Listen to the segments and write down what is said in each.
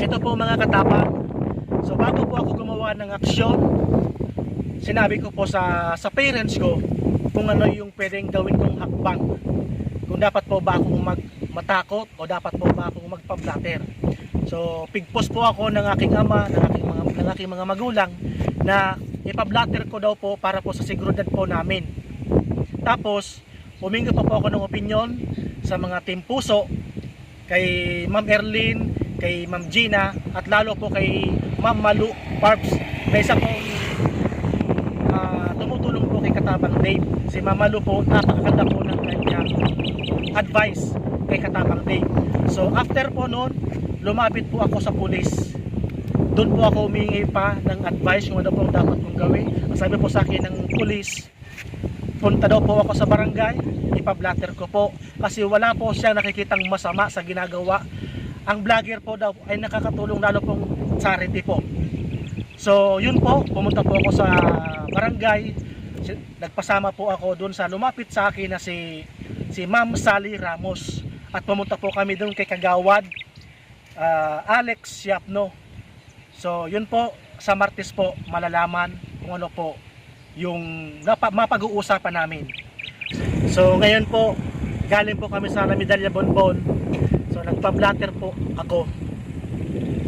ito po mga katapang. So bago po ako gumawa ng aksyon, sinabi ko po sa sa parents ko kung ano yung pwedeng gawin kong hakbang. Kung dapat po ba akong mag matakot o dapat po ba akong magpa-blatter. So pigpos po ako ng aking ama, ng aking mga ng aking mga magulang na ipa-blatter ko daw po para po sa seguridad po namin. Tapos humingi pa po ako ng opinion sa mga team puso kay Ma'am Erlyn, kay Ma'am Gina at lalo po kay Ma'am Malu Parps na isa pong ah, tumutulong po kay Katabang Dave. Si Ma'am Malu po napakaganda po ng kanyang advice kay Katabang Dave. So after po noon, lumapit po ako sa pulis. Doon po ako humingi pa ng advice kung ano po ang dapat kong gawin. Sabi po sa akin ng pulis, punta daw po ako sa barangay, ipablatter ko po kasi wala po siya nakikitang masama sa ginagawa. Ang vlogger po daw ay nakakatulong lalo pong charity po. So yun po, pumunta po ako sa barangay, nagpasama po ako doon sa lumapit sa akin na si si Ma'am Sally Ramos at pumunta po kami doon kay Kagawad ah, Alex Yapno. So yun po, sa Martes po malalaman kung ano po yung mapag-uusapan namin. So ngayon po, galing po kami sa La Medalla Bonbon. Nagpa-blatter po ako.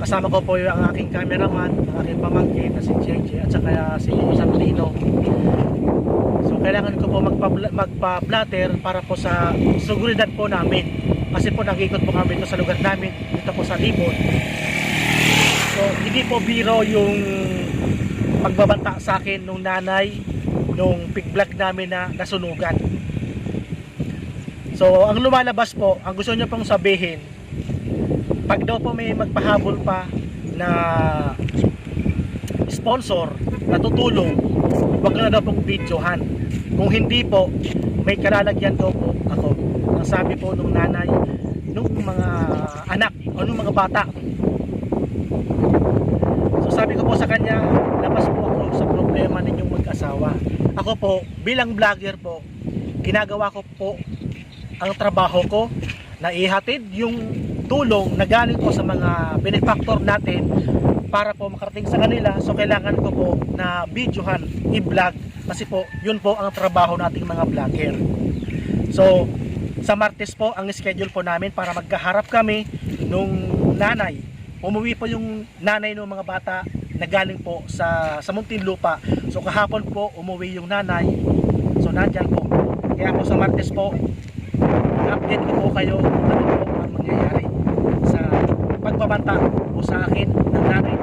Kasama ko po yung aking cameraman, ang aking pamangkin na si JJ at saka si Santino. So kailangan ko po magpa- magpa-blatter para po sa seguridad po namin. Kasi po nag-ikot po kami sa lugar namin, dito po sa Libon. So hindi po biro yung pagbabanta sa akin nung nanay nung pig vlog namin na nasunugan. So ang lumalabas po, ang gusto niyo pong sabihin, pag daw po may magpahabol pa na sponsor na tutulong, wag na daw pong videohan. Kung hindi po, may kalalagyan daw po ako. Ang sabi po nung nanay, nung mga anak o nung mga bata. So sabi ko po sa kanya, labas po ako sa problema ninyong mag-asawa. Ako po, bilang vlogger po, ginagawa ko po ang trabaho ko na ihatid yung tulong na galing po sa mga benefactor natin para po makarating sa kanila. So kailangan ko po na videohan, i-vlog kasi po yun po ang trabaho nating mga vlogger. So sa Martes po ang schedule po namin para magkaharap kami nung nanay. Umuwi po yung nanay ng mga bata na galing po sa sa Muntinlupa. So kahapon po umuwi yung nanay. So nandyan po. Kaya po sa Martes po update ko po kayo kung ano po ang mangyayari sa pagbabanta po sa akin ng nanay